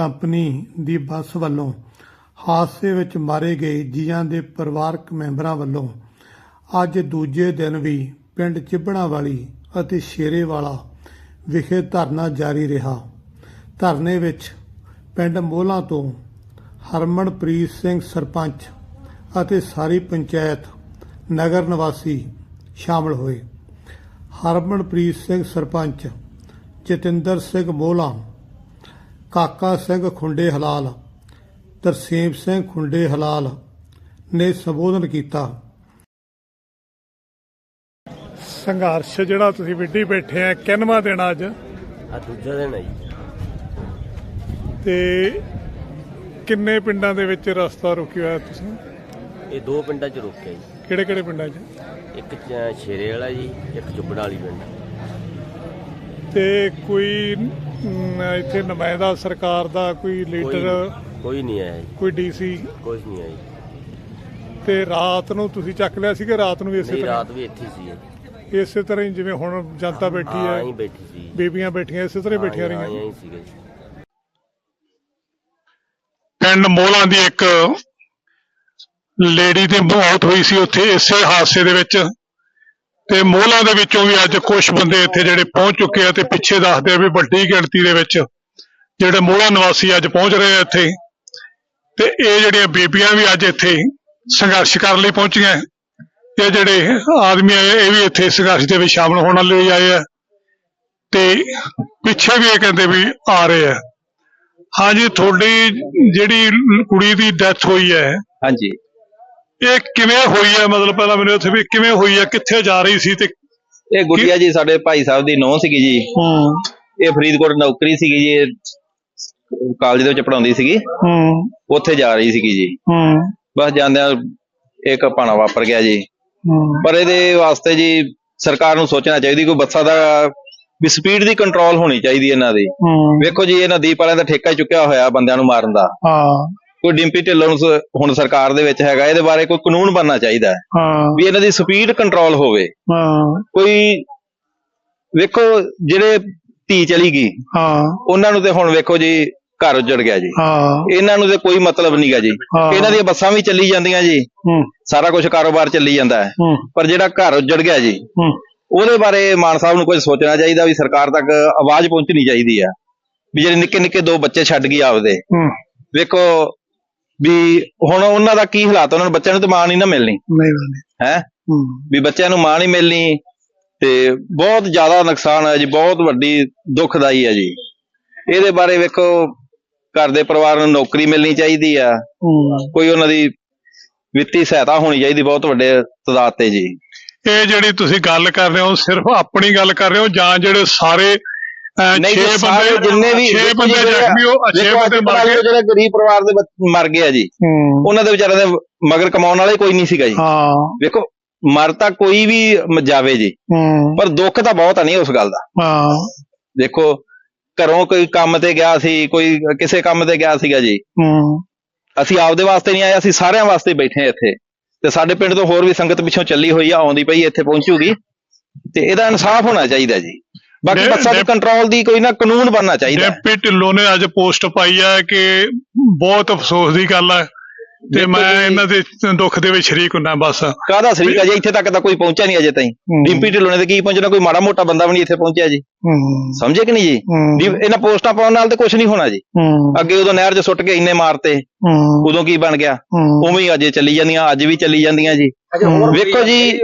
Company ਦੀ ਬੱਸ ਵੱਲੋਂ ਹਾਦਸੇ ਵਿੱਚ ਮਾਰੇ ਗਏ ਜੀਆਂ ਦੇ ਪਰਿਵਾਰਕ ਮੈਂਬਰਾਂ ਵੱਲੋਂ ਅੱਜ ਦੂਜੇ ਦਿਨ ਵੀ ਪਿੰਡ ਚਿੱਬਣਾ ਵਾਲੀ ਅਤੇ ਸ਼ੇਰੇਵਾਲਾ ਵਿਖੇ ਧਰਨਾ ਜਾਰੀ ਰਿਹਾ। ਧਰਨੇ ਵਿੱਚ ਪਿੰਡ ਮੋਹਲਾਂ ਤੋਂ ਹਰਮਨਪ੍ਰੀਤ ਸਿੰਘ ਸਰਪੰਚ ਅਤੇ ਸਾਰੀ ਪੰਚਾਇਤ ਨਗਰ ਨਿਵਾਸੀ ਸ਼ਾਮਲ ਹੋਏ। ਹਰਮਨਪ੍ਰੀਤ ਸਿੰਘ ਸਰਪੰਚ ਜਤਿੰਦਰ ਸਿੰਘ ਮੋਹਲਾ ਕਾਕਾ ਸਿੰਘ ਖੁੰਡੇ ਹਲਾਲ ਤਰਸੇਮ ਸਿੰਘ ਖੁੰਡੇ ਹਲਾਲ ਨੇ ਸੰਬੋਧਨ ਕੀਤਾ। ਸੰਘਰਸ਼ ਜਿਹੜਾ ਤੁਸੀਂ ਵਿੱਢੀ ਬੈਠੇ ਆ ਕਿੰਨਵਾਂ ਦਿਨ ਅੱਜ? ਆ ਦੂਜਾ ਦਿਨ ਹੈ ਜੀ। ਤੇ ਕਿੰਨੇ ਪਿੰਡਾਂ ਦੇ ਵਿੱਚ ਰਸਤਾ ਰੁਕਿਆ ਹੋਇਆ ਤੁਸੀਂ? ਇਹ ਦੋ ਪਿੰਡਾਂ 'ਚ ਰੁਕਿਆ ਜੀ। ਕਿਹੜੇ ਕਿਹੜੇ ਪਿੰਡਾਂ 'ਚ? ਇੱਕ ਚ- ਸ਼ੇਰੇ ਵਾਲਾ ਜੀ ਇੱਕ ਚੁੱਬੜ ਵਾਲੀ ਪਿੰਡ। ਤੇ ਕੋਈ ਇੱਥੇ ਨੁਮਾਇੰਦਾ ਸਰਕਾਰ ਦਾ ਕੋਈ ਕੋਈ ਲੀਡਰ ਕੋਈ ਨਹੀਂ ਆਇਆ ਜੀ। ਕੋਈ ਡੀਸੀ? ਕੁਝ ਨਹੀਂ ਆਇਆ ਜੀ। ਤੇ ਰਾਤ ਨੂੰ ਤੁਸੀਂ ਚੱਕ ਲਿਆ ਸੀ ਕਿ ਰਾਤ ਨੂੰ ਵੀ ਇਸੇ ਨਹੀਂ ਤਰ੍ਹਾਂ? ਰਾਤ ਵੀ ਇੱਥੇ ਹੀ ਸੀ ਜੀ। ਇਸੇ ਤਰ੍ਹਾਂ ਹੀ ਜਿਵੇਂ ਹੁਣ ਜਨਤਾ ਬੈਠੀ ਹਾਂ। ਹੈ ਹੀ ਬੈਠੀ ਸੀ। ਜੀ। ਬੀਬੀਆਂ ਬੈਠੀਆਂ ਇਸੇ ਤਰ੍ਹਾਂ ਹੀ ਬੈਠੀਆਂ ਹਾਂ, ਰਹੀਆਂ। ਹਾਂ ਹੀ ਸੀਗੇ ਜੀ। ਪਿੰਡ ਮੋਲਾਂ ਦੀ ਇੱਕ ਲੇਡੀ ਦੀ ਮੌਤ ਹੋਈ ਸੀ ਉੱਥੇ ਇਸੇ ਹਾਦਸੇ ਦੇ ਵਿੱਚ। ਤੇ ਮੋਲਾਂ ਦੇ ਵਿੱਚੋਂ ਵੀ ਅੱਜ ਕੁਝ ਬੰਦੇ ਇੱਥੇ ਜਿਹੜੇ ਪਹੁੰਚ ਚੁੱਕੇ ਆ ਤੇ ਪਿੱਛੇ ਦੱਸਦੇ ਆ ਵੀ ਵੱਡੀ ਗਿਣਤੀ ਦੇ ਵਿੱਚ ਜਿਹੜੇ ਮੋਲਾਂ ਨਿਵਾਸੀ ਅੱਜ ਪਹੁੰਚ ਰਹੇ ਆ ਇੱਥੇ। ਤੇ ਇਹ ਜਿਹੜੀਆਂ ਬੀਬੀਆਂ ਵੀ ਅੱਜ ਇੱਥੇ ਸੰਘਰਸ਼ ਕਰਨ ਲਈ ਪਹੁੰਚੀਆਂ ਇਹ ਜਿਹੜੇ ਆਦਮੀ ਆਏ ਇਹ ਵੀ ਇੱਥੇ ਸੰਘਰਸ਼ ਦੇ ਵਿੱਚ ਸ਼ਾਮਲ ਹੋਣ ਲਈ ਆਏ ਆ। ਤੇ ਪਿੱਛੇ ਵੀ ਇਹ ਕਹਿੰਦੇ ਵੀ ਆ ਰਹੇ ਆ। ਹਾਂਜੀ, ਤੁਹਾਡੀ ਜਿਹੜੀ ਕੁੜੀ ਦੀ ਡੈਥ ਹੋਈ ਹੈ, ਹਾਂਜੀ। ਇਹ ਕਿਵੇਂ ਹੋਈ ਹੈ? ਮਤਲਬ ਪਹਿਲਾਂ ਮੈਨੂੰ ਉੱਥੇ ਵੀ ਕਿਵੇਂ ਹੋਈ ਹੈ? ਕਿੱਥੇ ਜਾ ਰਹੀ ਸੀ ਤੇ ਇਹ ਗੁੱਡੀਆ ਜੀ ਸਾਡੇ ਭਾਈ ਸਾਹਿਬ ਦੀ ਨੌਂ ਸੀਗੀ ਜੀ। ਹੂੰ। ਇਹ ਫਰੀਦਕੋਟ ਨੌਕਰੀ ਸੀਗੀ ਜੀ ਇਹ ਕਾਲਜ ਦੇ ਵਿੱਚ ਪੜਾਉਂਦੀ ਸੀਗੀ। ਹੂੰ। ਉੱਥੇ ਜਾ ਰਹੀ ਸੀਗੀ ਜੀ। ਹੂੰ। ਬਸ ਜਾਂਦਿਆਂ ਇੱਕ ਪਾਣਾ ਵਾਪਰ ਗਿਆ ਜੀ। ਹੂੰ। ਪਰ ਇਹਦੇ ਵਾਸਤੇ ਜੀ ਸਰਕਾਰ ਨੂੰ ਸੋਚਣਾ ਚਾਹੀਦੀ ਕੋਈ ਬੱਸਾਂ ਦਾ ਵੀ ਸਪੀਡ ਦੀ ਕੰਟਰੋਲ ਹੋਣੀ ਚਾਹੀਦੀ ਇਹਨਾਂ ਦੀ। ਵੇਖੋ ਜੀ ਇਹਨਾਂ ਦੀਪ ਵਾਲਿਆਂ ਦਾ ਠੇਕਾ ਚੁੱਕਿਆ ਹੋਇਆ ਬੰਦਿਆਂ ਨੂੰ ਮਾਰਨ ਦਾ। ਹਾਂ। ਕੋਈ ਡਿੰਪੀ ਢਿੱਲੋਂ ਨੂੰ ਹੁਣ ਸਰਕਾਰ ਦੇ ਵਿੱਚ ਹੈਗਾ ਇਹਦੇ ਬਾਰੇ ਕੋਈ ਕਾਨੂੰਨ ਬਣਨਾ ਚਾਹੀਦਾ ਹੈ। ਹਾਂ। ਵੀ ਇਹਨਾਂ ਦੀ ਸਪੀਡ ਕੰਟਰੋਲ ਹੋਵੇ। ਹਾਂ। ਕੋਈ ਵੇਖੋ ਜਿਹੜੇ ਧੀ ਚਲੀ ਗਈ ਹਾਂ। ਉਹਨਾਂ ਨੂੰ ਤੇ ਹੁਣ ਵੇਖੋ ਜੀ ਘਰ ਉੱਜੜ ਗਿਆ ਜੀ। ਹਾਂ। ਇਹਨਾਂ ਨੂੰ ਤੇ ਕੋਈ ਮਤਲਬ ਨਹੀਂਗਾ ਜੀ। ਇਹਨਾਂ ਦੀਆਂ ਬੱਸਾਂ ਵੀ ਚੱਲੀ ਜਾਂਦੀਆਂ ਜੀ। ਹੂੰ। ਸਾਰਾ ਕੁਝ ਕਾਰੋਬਾਰ ਚੱਲੀ ਜਾਂਦਾ ਹੈ। ਪਰ ਜਿਹੜਾ ਘਰ ਉੱਜੜ ਗਿਆ ਜੀ ਹੂੰ। ਉਹਦੇ ਬਾਰੇ ਮਾਨ ਸਾਹਿਬ ਨੂੰ ਕੁਝ ਸੋਚਣਾ ਚਾਹੀਦਾ ਵੀ ਸਰਕਾਰ ਤੱਕ ਆਵਾਜ਼ ਪਹੁੰਚਣੀ ਚਾਹੀਦੀ ਆ ਵੀ ਜਿਹੜੇ ਨਿੱਕੇ ਨਿੱਕੇ ਦੋ ਬੱਚੇ ਛੱਡ ਗਈ ਆਪਦੇ। ਹੂੰ। ਵੇਖੋ ਵੀ ਹੁਣ ਉਹਨਾਂ ਦਾ ਕੀ ਹਾਲਾਤ ਉਹਨਾਂ ਨੂੰ ਬੱਚਿਆਂ ਨੂੰ ਤਾਂ ਮਾਂ ਨਹੀਂ ਨਾ ਮਿਲਣੀ। ਨਹੀਂ ਹੈ? ਵੀ ਬੱਚਿਆਂ ਨੂੰ ਮਾਂ ਨਹੀਂ ਮਿਲਣੀ ਤੇ ਬਹੁਤ ਜ਼ਿਆਦਾ ਨੁਕਸਾਨ ਹੈ ਜੀ ਬਹੁਤ ਵੱਡੀ ਦੁੱਖਦਾਈ ਹੈ ਜੀ। ਇਹਦੇ ਬਾਰੇ ਵੇਖੋ ਘਰ ਦੇ ਪਰਿਵਾਰ ਨੂੰ ਨੌਕਰੀ ਮਿਲਣੀ ਚਾਹੀਦੀ ਆ। ਕੋਈ ਉਹਨਾਂ ਦੀ ਵਿੱਤੀ ਸਹਾਇਤਾ ਹੋਣੀ ਚਾਹੀਦੀ ਬਹੁਤ ਵੱਡੇ ਤਦਾਦ ਤੇ ਜੀ। ਇਹ ਜਿਹੜੀ ਤੁਸੀਂ ਗੱਲ ਕਰ ਰਹੇ ਹੋ ਸਿਰਫ ਆਪਣੀ ਗੱਲ ਕਰ ਰਹੇ ਹੋ ਜਾਂ ਜਿਹੜੇ ਸਾਰੇ ਨਹੀਂ ਛੇ ਜੀ ਸਾਰੇ ਬੰਦੇ ਜਿੰਨੇ ਵੀ 6 ਬੰਦੇ ਜ਼ਖਮੀ ਹੋ 6 ਵੇਖੋ ਬੰਦੇ ਮਰ ਗਏ। ਜਿਹੜੇ ਗਰੀਬ ਪਰਿਵਾਰ ਦੇ ਬੱਚ- ਮਰ ਗਏ ਆ ਜੀ ਹੂੰ। ਉਹਨਾਂ ਦੇ ਵਿਚਾਰਿਆਂ ਦੇ ਮਗਰ ਕਮਾਉਣ ਵਾਲੇ ਕੋਈ ਨਹੀਂ ਸੀਗਾ ਜੀ। ਹਾਂ। ਵੇਖੋ ਮਰ ਤਾਂ ਕੋਈ ਵੀ ਜਾਵੇ ਜੀ ਹੂੰ। ਪਰ ਦੁੱਖ ਤਾਂ ਬਹੁਤ ਆ ਨਹੀਂ ਉਸ ਗੱਲ ਦਾ। ਹਾਂ। ਦੇਖੋ ਘਰੋਂ ਕੋਈ ਕੰਮ ਤੇ ਗਿਆ ਸੀ ਕੋਈ ਕਿਸੇ ਕੰਮ ਤੇ ਗਿਆ ਸੀਗਾ ਜੀ। ਹੂੰ। ਅਸੀਂ ਆਪਦੇ ਵਾਸਤੇ ਨਹੀਂ ਆਏ ਅਸੀਂ ਸਾਰਿਆਂ ਵਾਸਤੇ ਬੈਠੇ ਹਾਂ ਇੱਥੇ। ਤੇ ਸਾਡੇ ਪਿੰਡ ਤੋਂ ਹੋਰ ਵੀ ਸੰਗਤ ਪਿੱਛੋਂ ਚੱਲੀ ਹੋਈ ਆ ਆਉਂਦੀ ਪਈ ਇੱਥੇ ਪਹੁੰਚੂਗੀ। ਤੇ ਇਹਦਾ ਇਨਸਾਫ ਹੋਣਾ ਚਾਹੀਦਾ ਜੀ। ਬਾਕੀ ਬੱਸਾਂ ਦੇ ਕੰਟਰੋਲ ਦੀ ਕੋਈ ਨਾ ਕਾਨੂੰਨ ਬਣਨਾ ਚਾਹੀਦਾ ਹੈ। ਡੈਪੀ ਢਿੱਲੋਂ ਨੇ ਅੱਜ ਪੋਸਟ ਪਾਈ ਹੈ ਕਿ ਬਹੁਤ ਅਫਸੋਸ ਦੀ ਗੱਲ ਹੈ ਤੇ ਮੈਂ ਇਹਨਾਂ ਦੇ ਦੁੱਖ ਦੇ ਵਿੱਚ ਸ਼ਰੀਕ ਹੁੰਨਾ ਬਸ। ਕਾਹਦਾ ਸਰੀਕਾ ਜੀ? ਇੱਥੇ ਤੱਕ ਤਾਂ ਕੋਈ ਪਹੁੰਚਿਆ ਨਹੀਂ ਅਜੇ ਤਾਈਂ। ਡਿੰਪੀ ਢਿੱਲੋਂ ਨੇ ਤਾਂ ਕੀ ਪਹੁੰਚਣਾ? ਕੋਈ ਮਾੜਾ ਮੋਟਾ ਬੰਦਾ ਵੀ ਨਹੀਂ ਇੱਥੇ ਪਹੁੰਚਿਆ ਜੀ। ਸਮਝੇ ਕਿ ਨਹੀਂ ਜੀ? ਇਹਨਾਂ ਪੋਸਟਾਂ ਪਾਉਣ ਨਾਲ ਤੇ ਕੁਝ ਨਹੀਂ ਹੋਣਾ ਜੀ। ਅੱਗੇ ਉਦੋਂ ਨਹਿਰ 'ਚ ਸੁੱਟ ਕੇ ਇੰਨੇ ਮਾਰਤੇ। ਉਦੋਂ ਕੀ ਬਣ ਗਿਆ? ਉਵੇਂ ਹੀ ਅਜੇ ਚੱਲੀ ਜਾਂਦੀਆਂ ਅੱਜ ਵੀ ਚੱਲੀ ਜਾਂਦੀਆਂ ਜੀ। ਵੇਖੋ ਜੀ।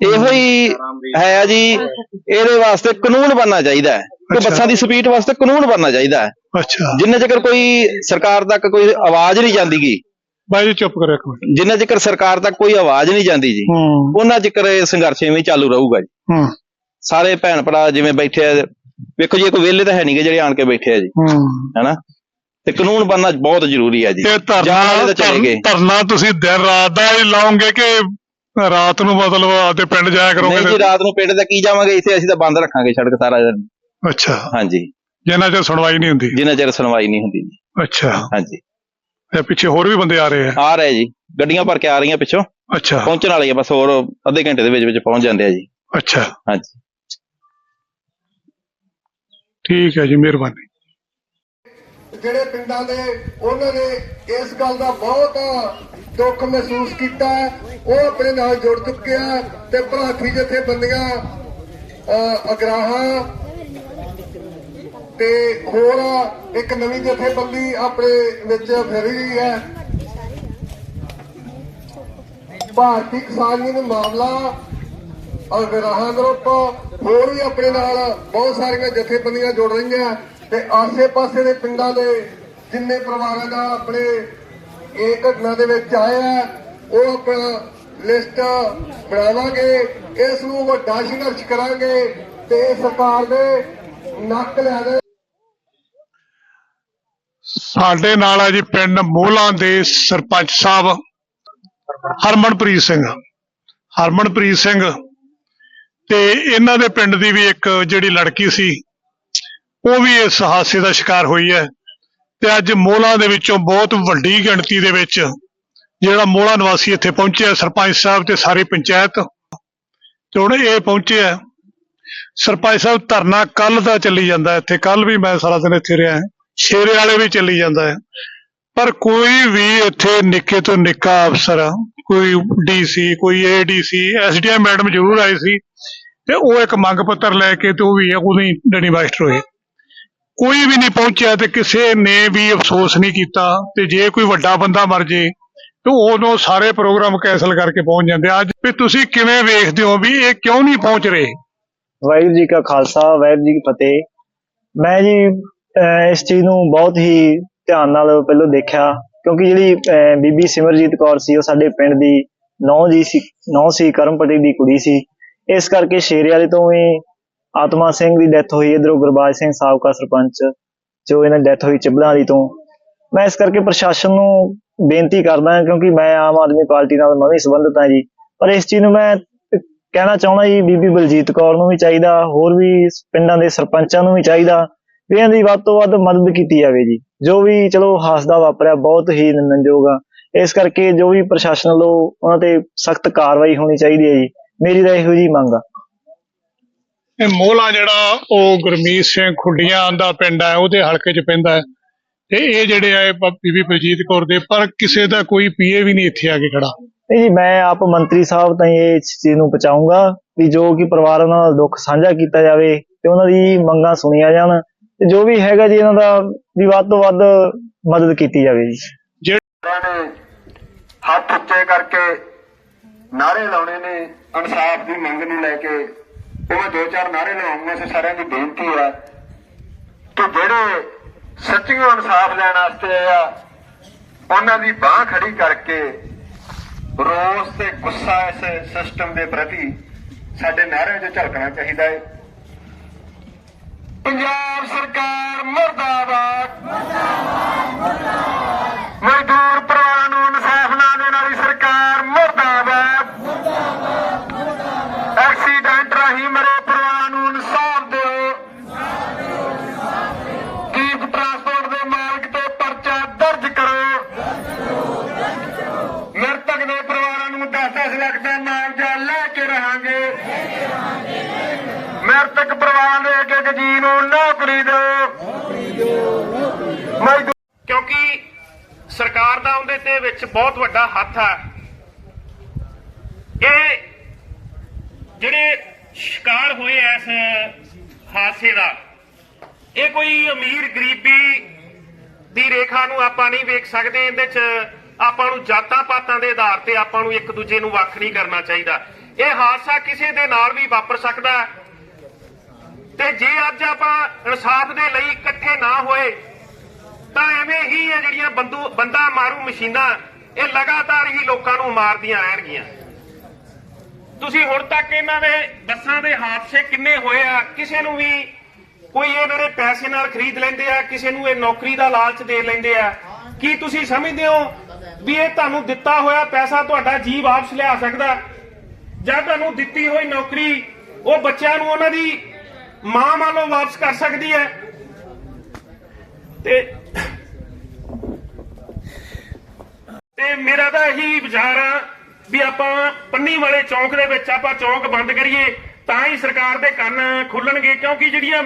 ਇਹੋ ਹੀ ਹੈ ਜੀ ਇਹਦੇ ਵਾਸਤੇ ਕਾਨੂੰਨ ਬਣਨਾ ਚਾਹੀਦਾ ਹੈ। ਕਿ। ਬੱਸਾਂ ਦੀ ਸਪੀਡ ਵਾਸਤੇ ਕਾਨੂੰਨ ਬਣਨਾ ਚਾਹੀਦਾ ਹੈ। ਅੱਛਾ। ਜਿੰਨੇ ਚਿਰ ਕੋਈ ਸਰਕਾਰ ਤੱਕ ਕੋਈ ਆਵਾਜ਼ ਨਹੀਂ ਜਾਂਦੀਗੀ ਬਾਈ ਜੀ ਚੁੱਪ ਕਰੋ ਇੱਕ ਮਿੰਟ। ਜਿੰਨੇ ਚਿਰ ਸਰਕਾਰ ਤੱਕ ਕੋਈ ਆਵਾਜ਼ ਨਹੀਂ ਜਾਂਦੀ ਜੀ ਉਹਨਾਂ ਚਿਰ ਇਹ ਸੰਘਰਸ਼ ਇਵੇਂ ਚਾਲੂ ਰਹੂਗਾ ਜੀ। ਸਾਰੇ ਭੈਣ ਭਰਾ ਜਿਵੇਂ ਬੈਠੇ ਆ ਵੇਖੋ ਜੀ ਇੱਕ ਵਿਹਲੇ ਤਾਂ ਹੈ ਨਹੀਂਗੇ ਜਿਹੜੇ ਆਣ ਕੇ ਬੈਠੇ ਆ ਜੀ। ਹੈਨਾ? ਤੇ ਕਾਨੂੰਨ ਬਣਨਾ ਬਹੁਤ ਜ਼ਰੂਰੀ ਹੈ ਜੀ। ਤੇ ਵਾਲੇ ਧਰਨਾ ਧਰਨਾ ਤੁਸੀਂ ਦਿਨ ਰਾਤ ਦਾ ਹੀ ਲਾਉਂਗੇ ਕਿ ਰਾਤ ਨੂੰ ਮਤਲਬ ਆਪਦੇ ਪਿੰਡ ਜਾਇਆ ਨਹੀਂ ਜੀ ਕਰੋਗੇ ਰਾਤ ਨੂੰ ਪਿੰਡ ਤੇ ਕੀ ਜਾਵਾਂਗੇ ਇੱਥੇ ਅਸੀਂ ਤਾਂ ਬੰਦ ਰੱਖਾਂਗੇ ਸੜਕ ਸਾਰਾ ਦਿਨ। ਅੱਛਾ। ਹਾਂਜੀ। ਜਿੰਨਾ ਚਿਰ ਸੁਣਵਾਈ ਨਹੀਂ ਹੁੰਦੀ? ਜਿੰਨਾ ਚਿਰ ਸੁਣਵਾਈ ਨਹੀਂ ਹੁੰਦੀ ਜੀ। ਅੱਛਾ। ਹਾਂਜੀ। ਤੇ ਪਿੱਛੇ ਹੋਰ ਵੀ ਬੰਦੇ ਆ ਰਹੇ ਆ? ਆ ਰਹੇ ਜੀ। ਗੱਡੀਆਂ ਭਰ ਕੇ ਆ ਰਹੀਆਂ ਪਿੱਛੋਂ। ਅੱਛਾ। ਪਹੁੰਚਣ ਵਾਲੀਆਂ ਬਸ ਹੋਰ ਅੱਧੇ ਘੰਟੇ ਦੇ ਵਿੱਚ ਵਿੱਚ ਪਹੁੰਚ ਜਾਂਦੇ ਆ ਜੀ। ਅੱਛਾ। ਹਾਂਜੀ। ਠੀਕ ਹੈ ਜੀ ਮਿਹਰਬਾਨੀ। ਜਿਹੜੇ ਪਿੰਡਾਂ ਦੇ ਉਹਨਾਂ ਨੇ ਇਸ ਗੱਲ ਦਾ ਬਹੁਤ ਦੁੱਖ ਮਹਿਸੂਸ ਕੀਤਾ ਉਹ ਆਪਣੇ ਨਾਲ ਜੁੜ ਚੁੱਕੇ ਆ ਤੇ ਭਲਾਖੀ ਜਥੇਬੰਦੀਆਂ ਅਗਰਾਹਾਂ ਤੇ ਹੋਰ ਇੱਕ ਨਵੀਂ ਜਥੇਬੰਦੀ ਆਪਣੇ ਵਿੱਚ ਫਿਰ ਰਹੀ ਹੈ। ਭਾਰਤੀ ਕਿਸਾਨ ਯੂਨੀਅਨ ਮਾਮਲਾ, ਅਗਰਾਹਾਂ ਗਰੁੱਪ ਹੋਰ ਵੀ ਆਪਣੇ ਨਾਲ ਬਹੁਤ ਸਾਰੀਆਂ ਜਥੇਬੰਦੀਆਂ ਜੁੜ ਰਹੀਆਂ। ਤੇ ਆਸੇ-ਪਾਸੇ ਦੇ ਪਿੰਡਾਂ ਦੇ ਜਿੰਨੇ ਪਰਿਵਾਰਾਂ ਦਾ ਆਪਣੇ ਇਹ ਘਟਨਾ ਦੇ ਵਿੱਚ ਆਇਆ ਉਹ ਆਪਣਾ ਲਿਸਟ ਬਣਾਵਾਂਗੇ, ਇਸ ਨੂੰ ਵੱਡਾ ਸੰਘਰਸ਼ ਕਰਾਂਗੇ ਤੇ ਸਰਕਾਰ ਦੇ ਨੱਕ ਲਿਆ ਦੇ। ਸਾਡੇ ਨਾਲ ਹੈ ਜੀ ਪਿੰਡ ਮੋਹਲਾਂ ਦੇ ਸਰਪੰਚ ਸਾਹਿਬ, ਹਰਮਨਪ੍ਰੀਤ ਸਿੰਘ। ਹਰਮਨਪ੍ਰੀਤ ਸਿੰਘ ਤੇ ਇਹਨਾਂ ਦੇ ਪਿੰਡ ਦੀ ਵੀ ਇੱਕ ਜਿਹੜੀ ਲੜਕੀ ਸੀ ਉਹ ਵੀ ਇਸ ਹਾਦਸੇ ਦਾ ਸ਼ਿਕਾਰ ਹੋਈ ਹੈ ਤੇ ਅੱਜ ਮੋਹਲਾਂ ਦੇ ਵਿੱਚੋਂ ਬਹੁਤ ਵੱਡੀ ਗਿਣਤੀ ਦੇ ਵਿੱਚ ਜਿਹੜਾ ਮੋਲਾ ਨਿਵਾਸੀ ਇੱਥੇ ਪਹੁੰਚਿਆ ਸਰਪੰਚ ਸਾਹਿਬ ਤੇ ਸਾਰੀ ਪੰਚਾਇਤ। ਤੇ ਹੁਣ ਇਹ ਪਹੁੰਚਿਆ ਸਰਪੰਚ ਸਾਹਿਬ, ਧਰਨਾ ਕੱਲ ਦਾ ਚੱਲੀ ਜਾਂਦਾ ਇੱਥੇ ਕੱਲ ਵੀ ਮੈਂ ਸਾਰਾ ਦਿਨ ਇੱਥੇ ਰਿਹਾ ਸ਼ੇਰੇ ਵਾਲੇ ਵੀ ਚੱਲੀ ਜਾਂਦਾ ਹੈ। ਪਰ ਕੋਈ ਵੀ ਇੱਥੇ ਨਿੱਕੇ ਤੋਂ ਨਿੱਕਾ ਅਫਸਰ ਕੋਈ ਡੀਸੀ ਕੋਈ ਏਡੀਸੀ ਐਸਡੀਐਮ ਮੈਡਮ ਜ਼ਰੂਰ ਆਏ ਸੀ ਤੇ ਉਹ ਇੱਕ ਮੰਗ ਪੱਤਰ ਲੈ ਕੇ ਤੇ ਉਹ ਵੀ ਉਹਦੀ ਡਣੀ ਮਾਸਟਰ ਹੋਏ। ਕੋਈ ਵੀ ਨਹੀਂ ਪਹੁੰਚਿਆ ਤੇ ਕਿਸੇ ਨੇ ਵੀ ਅਫਸੋਸ ਨਹੀਂ ਕੀਤਾ ਤੇ ਜੇ ਕੋਈ ਵੱਡਾ ਬੰਦਾ ਮਰ ਜੇ, ਤੇ ਉਦੋਂ ਸਾਰੇ ਪ੍ਰੋਗਰਾਮ ਕੈਨਸਲ ਕਰਕੇ ਪਹੁੰਚ ਜਾਂਦੇ ਅੱਜ ਵੀ ਤੁਸੀਂ ਕਿਵੇਂ ਵੇਖਦੇ ਹੋ ਵੀ ਇਹ ਕਿਉਂ ਨਹੀਂ ਪਹੁੰਚ ਰਹੇ? ਵਾਹਿਗੁਰੂ ਜੀ ਕਾ ਖਾਲਸਾ, ਵਾਹਿਗੁਰੂ ਜੀ ਕੀ ਫਤਿਹ। ਮੈਂ ਜੀ ਇਸ ਚੀਜ਼ ਨੂੰ ਬਹੁਤ ਹੀ ਧਿਆਨ ਨਾਲ ਪਹਿਲਾਂ ਦੇਖਿਆ, ਕਿਉਂਕਿ ਜਿਹੜੀ ਬੀਬੀ ਸਿਮਰਜੀਤ ਕੌਰ ਸੀ, ਉਹ ਸਾਡੇ ਪਿੰਡ ਦੀ ਨੌ ਜੀ ਸੀ, ਨੌ ਸੀ ਕਰਮਪਟੀ ਦੀ ਕੁੜੀ ਸੀ। ਇਸ ਕਰਕੇ ਸ਼ੇਰੇ ਵਾਲੇ ਤੋਂ ਵੀ ਆਤਮਾ ਸਿੰਘ ਦੀ ਡੈਥ ਹੋਈ, ਇਧਰੋਂ ਗੁਰਬਾਜ ਸਿੰਘ ਸਾਬਕਾ ਸਰਪੰਚ, ਜੋ ਇਹਨਾਂ ਦੀ ਡੈਥ ਹੋਈ ਚਿਬਲਾਂ ਦੀ ਤੋਂ। ਮੈਂ ਇਸ ਕਰਕੇ ਪ੍ਰਸ਼ਾਸਨ ਨੂੰ ਬੇਨਤੀ ਕਰਦਾ ਹਾਂ, ਕਿਉਂਕਿ ਮੈਂ ਆਮ ਆਦਮੀ ਪਾਰਟੀ ਨਾਲ ਮੈਂ ਵੀ ਸੰਬੰਧਿਤ ਹਾਂ ਜੀ। ਪਰ ਇਸ ਚੀਜ਼ ਨੂੰ ਮੈਂ ਕਹਿਣਾ ਚਾਹੁੰਦਾ ਜੀ, ਬੀਬੀ ਬਲਜੀਤ ਕੌਰ ਨੂੰ ਵੀ ਚਾਹੀਦਾ, ਹੋਰ ਵੀ ਪਿੰਡਾਂ ਦੇ ਸਰਪੰਚਾਂ ਨੂੰ ਵੀ ਚਾਹੀਦਾ, ਵੀ ਇਹਨਾਂ ਦੀ ਵੱਧ ਤੋਂ ਵੱਧ ਮਦਦ ਕੀਤੀ ਜਾਵੇ ਜੀ। ਜੋ ਵੀ ਚਲੋ ਹਾਸਦਾ ਵਾਪਰਿਆ, ਬਹੁਤ ਹੀ ਨਿੰਦਣਯੋਗ ਆ। ਇਸ ਕਰਕੇ ਜੋ ਵੀ ਪ੍ਰਸ਼ਾਸਨ ਵੱਲੋਂ ਉਹਨਾਂ ਤੇ ਸਖਤ ਕਾਰਵਾਈ ਹੋਣੀ ਚਾਹੀਦੀ ਹੈ ਜੀ। ਮੇਰੀ ਤਾਂ ਇਹੋ ਜੀ ਮੰਗ ਆ। ਇਹ ਮੋਹਲਾ ਜਿਹੜਾ ਉਹ ਗੁਰਮੀਤ ਸਿੰਘ ਖੁੱਡੀਆਂ ਦਾ ਪਿੰਡ ਹੈ ਉਹਦੇ ਹਲਕੇ 'ਚ ਪੈਂਦਾ ਹੈ। ਤੇ ਇਹ ਜਿਹੜੇ ਆ ਇਹ ਬੀਬੀ ਬਲਜੀਤ ਕੌਰ ਦੇ ਪਰ ਕਿਸੇ ਦਾ ਕੋਈ ਪੀਏ ਵੀ ਨਹੀਂ ਇੱਥੇ ਆ ਕੇ ਖੜਾ। ਨਹੀਂ ਜੀ ਮੈਂ ਆਪ ਮੰਤਰੀ ਸਾਹਿਬ ਤਾਈਂ ਇਹ ਚੀਜ਼ ਨੂੰ ਪਹੁੰਚਾਊਂਗਾ ਵੀ ਜੋ ਕਿ ਪਰਿਵਾਰ ਉਹਨਾਂ ਨਾਲ ਦੁੱਖ ਸਾਂਝਾ ਕੀਤਾ ਜਾਵੇ ਤੇ ਉਹਨਾਂ ਦੀ ਮੰਗਾਂ ਸੁਣੀਆਂ ਜਾਣ ਤੇ ਜੋ ਵੀ ਹੈਗਾ ਜੀ ਇਹਨਾਂ ਦਾ ਵੀ ਵੱਧ ਤੋਂ ਵੱਧ ਮਦਦ ਕੀਤੀ ਜਾਵੇ ਜੀ। ਸਾਰਿਆਂ ਨੇ ਹੱਥ ਉੱਚੇ ਕਰਕੇ ਨਾਰੇ ਲਾਉਣੇ ਨੇ ਇਨਸਾਫ ਦੀ ਮੰਗ ਨੂੰ ਲੈ ਕੇ ਉਹ ਮੈਂ ਦੋ ਚਾਰ ਨਾਰੇ ਲਾਉਂਗਾ ਸੇ ਸਾਰਿਆਂ ਦੀ ਬੇਨਤੀ ਹੈ। ਕਿ ਜਿਹੜੇ ਸੱਚੀਓ ਇਨਸਾਫ ਲੈਣ ਵਾਸਤੇ ਆ, ਉਹਨਾਂ ਦੀ ਬਾਹ ਖੜੀ ਕਰਕੇ ਰੋਸ ਤੇ ਗੁੱਸਾ ਇਸ ਸਿਸਟਮ ਦੇ ਪ੍ਰਤੀ ਸਾਡੇ ਨਾਰਿਆਂ 'ਚ ਝਲਕਣਾ ਚਾਹੀਦਾ ਹੈ। ਪੰਜਾਬ ਸਰਕਾਰ ਮਰਦਾਬਾਦ। ਮ੍ਰਿਤਕ ਪਰਿਵਾਰਾਂ ਦੇ ਇੱਕ ਇੱਕ ਜੀ ਨੂੰ ਨੌਕਰੀ ਦਿਓ। ਕਿਉਂਕਿ ਸਰਕਾਰ ਦਾ ਉਹਦੇ ਤੇ ਵਿੱਚ ਬਹੁਤ ਵੱਡਾ ਹੱਥ ਹੈ। ਇਹ ਜਿਹੜੇ ਸ਼ਿਕਾਰ ਹੋਏ ਐ ਇਸ ਹਾਦਸੇ ਦਾ, ਇਹ ਕੋਈ ਅਮੀਰ ਗਰੀਬੀ ਦੀ ਰੇਖਾ ਨੂੰ ਆਪਾਂ ਨਹੀਂ ਵੇਖ ਸਕਦੇ। ਇਹਦੇ 'ਚ ਆਪਾਂ ਨੂੰ ਜਾਤਾਂ ਪਾਤਾਂ ਦੇ ਆਧਾਰ ਤੇ ਆਪਾਂ ਨੂੰ ਇੱਕ ਦੂਜੇ ਨੂੰ ਵੱਖ ਨਹੀਂ ਕਰਨਾ ਚਾਹੀਦਾ। ਇਹ ਹਾਦਸਾ ਕਿਸੇ ਦੇ ਨਾਲ ਵੀ ਵਾਪਰ ਸਕਦਾ ਹੈ। ਤੇ ਜੇ ਅੱਜ ਆਪਾਂ ਇਨਸਾਫ ਦੇ ਲਈ ਇਕੱਠੇ ਨਾ ਹੋਏ, ਤਾਂ ਐਵੇਂ ਹੀ ਇਹ ਜਿਹੜੀਆਂ ਬੰਦੂ ਬੰਦਾ ਮਾਰੂ ਮਸ਼ੀਨਾਂ, ਇਹ ਲਗਾਤਾਰ ਹੀ ਲੋਕਾਂ ਨੂੰ ਮਾਰਦੀਆਂ ਰਹਿਣਗੀਆਂ। ਤੁਸੀਂ ਹੁਣ ਤੱਕ ਇਹਨਾਂ ਦੇ ਬੱਸਾਂ ਦੇ ਹਾਦਸੇ ਕਿੰਨੇ ਹੋਏ ਆ? ਕਿਸੇ ਨੂੰ ਵੀ ਕੋਈ ਇਹਨਾਂ ਦੇ ਪੈਸੇ ਨਾਲ ਖਰੀਦ ਲੈਂਦੇ ਆ, ਕਿਸੇ ਨੂੰ ਇਹ ਨੌਕਰੀ ਦਾ ਲਾਲਚ ਦੇ ਲੈਂਦੇ ਆ? ਕੀ ਤੁਸੀਂ ਸਮਝਦੇ ਹੋ ਵੀ ਇਹ ਤੁਹਾਨੂੰ ਦਿੱਤਾ ਹੋਇਆ ਪੈਸਾ ਤੁਹਾਡਾ ਜੀ ਵਾਪਸ ਲਿਆ ਸਕਦਾ? ਜਾਂ ਤੁਹਾਨੂੰ ਦਿੱਤੀ ਹੋਈ ਨੌਕਰੀ, ਉਹ ਬੱਚਿਆਂ ਨੂੰ ਉਹਨਾਂ ਦੀ ਮਾਂ ਵੱਲੋਂ ਵਾਪਸ ਕਰ ਸਕਦੀ ਹੈ। ਤੇ ਤੇ ਮੇਰਾ ਤਾਂ ਇਹੀ ਵਿਚਾਰ ਆ ਵੀ ਆਪਾਂ ਪੰਨੀ ਵਾਲੇ ਚੌਂਕ ਦੇ ਵਿੱਚ ਆਪਾਂ ਚੌਂਕ ਬੰਦ ਕਰੀਏ, ਤਾਂ ਹੀ ਸਰਕਾਰ ਦੇ ਕੰਨ ਖੁੱਲਣਗੇ, ਕਿਉਂਕਿ ਜਿਹੜੀਆਂ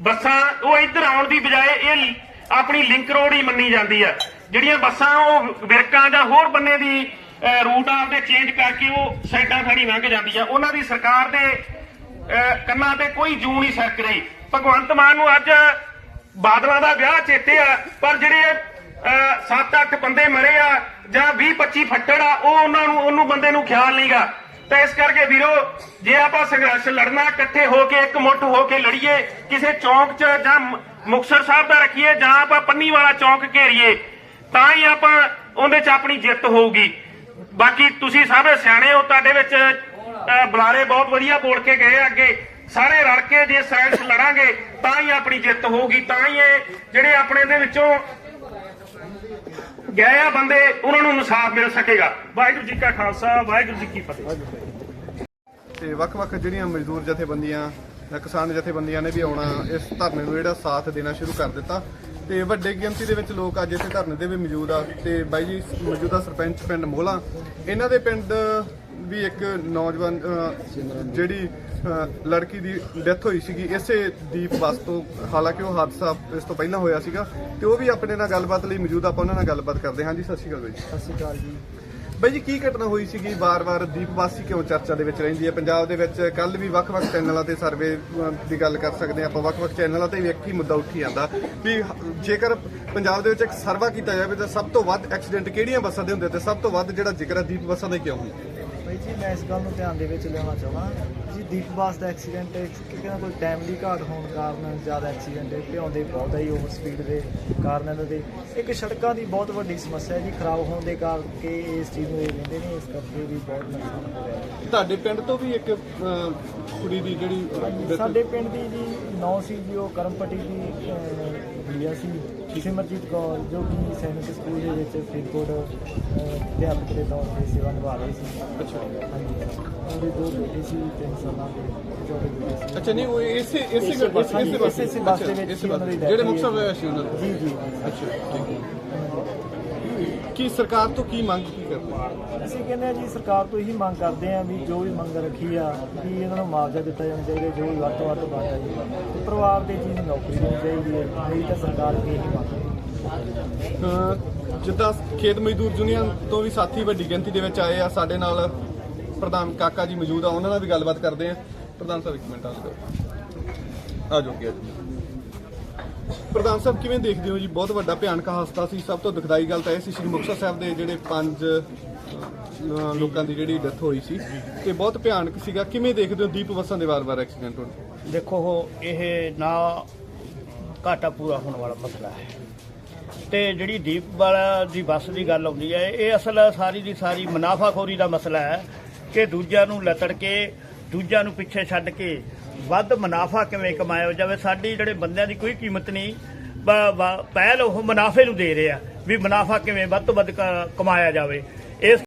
ਬੱਸਾਂ ਉਹ ਇੱਧਰ ਆਉਣ ਦੀ ਬਜਾਏ ਇਹ ਆਪਣੀ ਲਿੰਕ ਰੋਡ ਹੀ ਮੰਨੀ ਜਾਂਦੀ ਆ। ਜਿਹੜੀਆਂ ਬੱਸਾਂ ਉਹ ਵਿਰਕਾਂ ਜਾਂ ਹੋਰ ਬੰਨੇ ਦੀ ਰੂਟ ਆਪਦੇ ਚੇਂਜ ਕਰਕੇ ਉਹ ਸਾਈਡਾਂ ਥਾਣੀ ਲੰਘ ਜਾਂਦੀ ਆ ਉਹਨਾਂ ਦੀ ਸਰਕਾਰ ਦੇ ਕੰਨਾਂ ਤੇ ਕੋਈ ਜੂ ਨਹੀਂ ਸਰਕ ਰਹੀ। ਭਗਵੰਤ ਮਾਨ ਨੂੰ ਅੱਜ ਬਾਦਲਾਂ ਦਾ ਵਿਆਹ ਚੇਤੇ ਆ, ਪਰ ਜਿਹੜੇ 7-8 ਬੰਦੇ ਮਰੇ ਆ, ਜਾਂ 20-25 ਫੱਟੜ ਆ, ਉਹ ਉਹਨਾਂ ਨੂੰ, ਉਹਨੂੰ ਬੰਦੇ ਨੂੰ ਖਿਆਲ ਨਹੀਂਗਾ। ਤਾਂ ਇਸ ਕਰਕੇ ਵੀਰੋ, ਜੇ ਆਪਾਂ ਸੰਘਰਸ਼ ਲੜਨਾ ਇਕੱਠੇ ਹੋ ਕੇ, ਇੱਕ ਮੁੱਠ ਹੋ ਕੇ ਲੜੀਏ, ਕਿਸੇ ਚੌਂਕ 'ਚ ਜਾਂ ਮ- ਮੁਕਤਸਰ ਸਾਹਿਬ ਦਾ ਰੱਖੀਏ, ਜਾਂ ਆਪਾਂ ਪੰਨੀ ਵਾਲਾ ਚੌਂਕ ਘੇਰੀਏ, ਤਾਂ ਹੀ ਆਪਾਂ ਉਹਦੇ 'ਚ ਆਪਣੀ ਜਿੱਤ ਹੋਊਗੀ। ਬਾਕੀ ਤੁਸੀਂ ਸਾਰੇ ਸਿਆਣੇ ਹੋ, ਤੁਹਾਡੇ ਵਿੱਚ ਬੁਲਾਰੇ ਬਹੁਤ ਵਧੀਆ ਬੋਲ ਕੇ ਗਏ ਅੱਗੇ। ਸਾਰੇ ਰਲ ਕੇ ਜੇ ਸਾਇੰਸ ਲੜਾਂਗੇ, ਤਾਂ ਹੀ ਆਪਣੀ ਜਿੱਤ ਹੋਊਗੀ, ਤਾਂ ਹੀ ਇਹ ਜਿਹੜੇ ਆਪਣੇ ਦੇ ਵਿੱਚੋਂ ਗਏ ਆ ਬੰਦੇ, ਉਹਨਾਂ ਨੂੰ ਇਨਸਾਫ ਮਿਲ ਸਕੇਗਾ। ਵਾਹਿਗੁਰੂ ਜੀ ਕਾ ਖਾਲਸਾ, ਵਾਹਿਗੁਰੂ ਜੀ ਕੀ ਫਤਿਹ। ਤੇ ਵੱਖ-ਵੱਖ ਜਿਹੜੀਆਂ ਮਜ਼ਦੂਰ ਜਥੇਬੰਦੀਆਂ ਕਿਸਾਨ ਜਥੇਬੰਦੀਆਂ ਨੇ ਵੀ ਆਉਣਾ, ਇਸ ਧਰਨੇ ਨੂੰ ਜਿਹੜਾ ਸਾਥ ਦੇਣਾ ਸ਼ੁਰੂ ਕਰ ਦਿੱਤਾ। ਤੇ ਵੱਡੇ ਗਿਣਤੀ ਦੇ ਵਿੱਚ ਲੋਕ ਅੱਜ ਇੱਥੇ ਧਰਨੇ ਦੇ ਵੀ ਮੌਜੂਦ ਆ। ਤੇ ਬਾਈ ਜੀ, ਮੌਜੂਦਾ ਸਰਪੰਚ ਪਿੰਡ ਮੋਲਾ ਇਹਨਾਂ ਦੇ ਪਿੰਡ ਵੀ ਇੱਕ ਨੌਜਵਾਨ ਜਿਹੜੀ ਲੜਕੀ ਦੀ ਡੈਥ ਹੋਈ ਸੀਗੀ ਇਸੇ ਦੀਪ ਬੱਸ ਤੋਂ ਹਾਲਾਂਕਿ ਉਹ ਹਾਦਸਾ ਇਸ ਤੋਂ ਪਹਿਲਾਂ ਹੋਇਆ ਸੀਗਾ ਤੇ ਉਹ ਵੀ ਆਪਣੇ ਨਾਲ ਗੱਲਬਾਤ ਲਈ ਮੌਜੂਦ ਆ, ਆਪਾਂ ਉਹਨਾਂ ਨਾਲ ਗੱਲਬਾਤ ਕਰਦੇ ਹਾਂ। ਜੀ ਸਤਿ ਸ਼੍ਰੀ ਅਕਾਲ ਬਾਈ ਜੀ। ਸਤਿ ਸ਼੍ਰੀ ਅਕਾਲ ਜੀ। ਬਾਈ ਜੀ ਕੀ ਘਟਨਾ ਹੋਈ ਸੀਗੀ? ਵਾਰ-ਵਾਰ ਦੀਪਵਾਸੀ ਕਿਉਂ ਚਰਚਾ ਦੇ ਵਿੱਚ ਰਹਿੰਦੀ ਹੈ? ਪੰਜਾਬ ਦੇ ਵਿੱਚ ਕੱਲ ਵੀ ਵੱਖ-ਵੱਖ ਚੈਨਲਾਂ ਤੇ ਸਰਵੇ ਦੀ ਗੱਲ ਕਰ ਸਕਦੇ ਹਾਂ ਆਪਾਂ। ਵੱਖ-ਵੱਖ ਚੈਨਲਾਂ ਤੇ ਵੀ ਇੱਕ ਹੀ ਮੁੱਦਾ ਉੱਠੀ ਜਾਂਦਾ ਵੀ ਹ- ਜੇਕਰ ਪੰਜਾਬ ਦੇ ਵਿੱਚ ਇੱਕ ਸਰਵਾ ਕੀਤਾ ਜਾਵੇ ਤਾਂ ਸਭ ਤੋਂ ਵੱਧ ਐਕਸੀਡੈਂਟ ਕਿਹੜੀਆਂ ਬੱਸਾਂ ਦੇ ਹੁੰਦੇ ਤੇ ਸਭ ਤੋਂ ਵੱਧ ਜਿਹੜਾ ਜ਼ਿਕਰ ਹੈ ਦੀਪ ਬੱਸਾਂ ਦਾ ਹੀ ਕਿਉਂ ਹੁੰਦਾ? ਜੀ ਮੈਂ ਇਸ ਗੱਲ ਨੂੰ ਧਿਆਨ ਦੇ ਵਿੱਚ ਲਿਆਉਣਾ ਚਾਹੁੰਦਾ ਜੀ ਦੀਪ ਬਾਸ ਦਾ ਐਕਸੀਡੈਂਟ ਕਿਉਂਕਿ ਨਾ ਕੋਈ ਟਾਈਮ ਦੀ ਘਾਟ ਹੋਣ ਕਾਰਨ ਜ਼ਿਆਦਾ ਐਕਸੀਡੈਂਟ ਭਿਆਉਂਦੇ ਬਹੁਤ ਹੀ ਓਵਰ ਸਪੀਡ ਦੇ ਕਾਰਨ ਇਹਨਾਂ ਦੇ। ਇੱਕ ਸੜਕਾਂ ਦੀ ਬਹੁਤ ਵੱਡੀ ਸਮੱਸਿਆ ਹੈ ਜੀ ਖਰਾਬ ਹੋਣ ਦੇ ਕਰਕੇ ਇਸ ਚੀਜ਼ ਨੂੰ ਇਹ ਕਹਿੰਦੇ ਨੇ ਇਸ ਕਰਕੇ ਵੀ ਬਹੁਤ ਨੁਕਸਾਨ ਹੋ ਰਿਹਾ ਹੈ। ਤੁਹਾਡੇ ਪਿੰਡ ਤੋਂ ਵੀ ਇੱਕ ਕੁੜੀ ਦੀ ਜਿਹੜੀ ਸਾਡੇ ਪਿੰਡ ਦੀ ਜੀ ਨੌ ਸੀ ਜੀ ਉਹ ਕਰਮਪਟੀ ਦੀ ਗੁੜੀਆ ਸੀ। ਸਿਮਰਜੀਤ ਕੌਰ ਜੋ ਕਿ ਸੈਨਿਕ ਸਕੂਲ ਦੇ ਵਿੱਚ ਫਰੀਦਕੋਟ ਅਧਿਆਪਕ ਦੇ ਤੌਰ ਤੇ ਸੇਵਾ ਨਿਭਾ ਰਹੀ ਸੀ। ਅੱਛਾ। ਹਾਂਜੀ। ਉਹਦੇ ਦੋ ਬੇਟੇ ਸੀ ਤਿੰਨ ਸਾਲਾਂ ਦੇ ਛੋਟੇ ਬੇਟੇ ਸੀ। ਅੱਛਾ ਨਹੀਂ ਉਹ ਇਸੇ ਇਸੇ ਇਸੇ ਬੱਸ ਇਸੇ ਬੱਸ ਦੇ ਵਿੱਚ ਜਿਹੜੇ ਹੈ। ਹੋਇਆ ਸੀ ਉਹਨਾਂ ਦਾ। ਜੀ ਜੀ। ਅੱਛਾ ਠੀਕ ਹੈ। ਕੀ ਸਰਕਾਰ ਤੋਂ ਕੀ ਮੰਗ ਕੀ ਕਰਦੇ? ਅਸੀਂ ਕਹਿੰਦੇ ਆ ਜੀ ਸਰਕਾਰ ਤੋਂ ਇਹੀ ਮੰਗ ਕਰਦੇ ਆ ਵੀ ਜੋ ਵੀ ਮੰਗ ਰੱਖੀ ਆ ਵੀ ਇਹਨਾਂ ਨੂੰ ਮੁਆਵਜ਼ਾ ਦਿੱਤਾ ਜਾਣਾ ਚਾਹੀਦਾ ਜੋ ਵੀ ਵੱਧ ਤੋਂ ਵੱਧ ਬਣਦਾ ਜੀ। ਤੇ ਪਰਿਵਾਰ ਦੇ ਜੀ ਨੌਕਰੀ ਦੇਣੀ ਚਾਹੀਦੀ ਹੈ ਮੇਰੀ ਤਾਂ ਸਰਕਾਰ ਅੱਗੇ ਇਹੀ ਮੰਗ ਜਿੱਦਾਂ ਖੇਤ ਮਜ਼ਦੂਰ ਯੂਨੀਅਨ ਤੋਂ ਵੀ ਸਾਥੀ ਵੱਡੀ ਗਿਣਤੀ ਦੇ ਵਿੱਚ ਆਏ ਆ ਸਾਡੇ ਨਾਲ ਪ੍ਰਧਾਨ ਕਾਕਾ ਜੀ ਮੌਜੂਦ ਆ ਉਹਨਾਂ ਨਾਲ ਵੀ ਗੱਲਬਾਤ ਕਰਦੇ ਆ ਪ੍ਰਧਾਨ ਸਾਹਿਬ ਇੱਕ ਮਿੰਟ ਆ ਜਾਓ ਆ ਜਾਓ ਕੀ ਆ ਜਾਓ ਪ੍ਰਧਾਨ ਸਾਹਿਬ, ਕਿਵੇਂ ਦੇਖਦੇ ਹੋ ਜੀ? ਬਹੁਤ ਵੱਡਾ ਭਿਆਨਕ ਹਾਦਸਾ ਸੀ। ਸਭ ਤੋਂ ਦੁਖਦਾਈ ਗੱਲ ਤਾਂ ਇਹ ਸੀ, ਸ਼੍ਰੀ ਮੁਕਤਸਰ ਸਾਹਿਬ ਦੇ ਜਿਹੜੇ ਪੰਜ ਲੋਕਾਂ ਦੀ ਜਿਹੜੀ ਡੈਥ ਹੋਈ ਸੀ ਤੇ ਬਹੁਤ ਭਿਆਨਕ ਸੀਗਾ। ਕਿਵੇਂ ਦੇਖਦੇ ਹੋ ਦੀਪ ਬੱਸਾਂ ਦੇ ਵਾਰ-ਵਾਰ ਐਕਸੀਡੈਂਟ ਹੋਣ? ਦੇਖੋ ਇਹ ਨਾ ਘਾਟਾ ਪੂਰਾ ਹੋਣ ਵਾਲਾ ਮਸਲਾ ਹੈ। ਤੇ ਜਿਹੜੀ ਦੀਪ ਵਾਲਾ ਦੀ ਬੱਸ ਦੀ ਗੱਲ ਆਉਂਦੀ ਹੈ, ਇਹ ਅਸਲ ਸਾਰੀ ਦੀ ਸਾਰੀ ਮੁਨਾਫਾਖੋਰੀ ਦਾ ਮਸਲਾ ਹੈ ਕਿ ਦੂਜਿਆਂ ਨੂੰ ਲਤੜ ਕੇ, ਦੂਜਿਆਂ ਨੂੰ ਪਿੱਛੇ ਛੱਡ ਕੇ ਵੱਧ ਮੁਨਾਫਾ ਕਿਵੇਂ ਕਮਾਇਆ ਜਾਵੇ, ਸਾਡੀ ਜਿਹੜੇ ਬੰਦਿਆਂ ਦੀ ਕੋਈ ਕੀਮਤ ਨਹੀਂ ਪਹਿਲ ਉਹ ਮੁਨਾਫੇ ਨੂੰ ਦੇ ਰਹੇ ਆ, ਵੀ ਮੁਨਾਫਾ ਕਿਵੇਂ ਵੱਧ ਤੋਂ ਵੱਧ ਕਮਾਇਆ ਜਾਵੇ। ਇਸ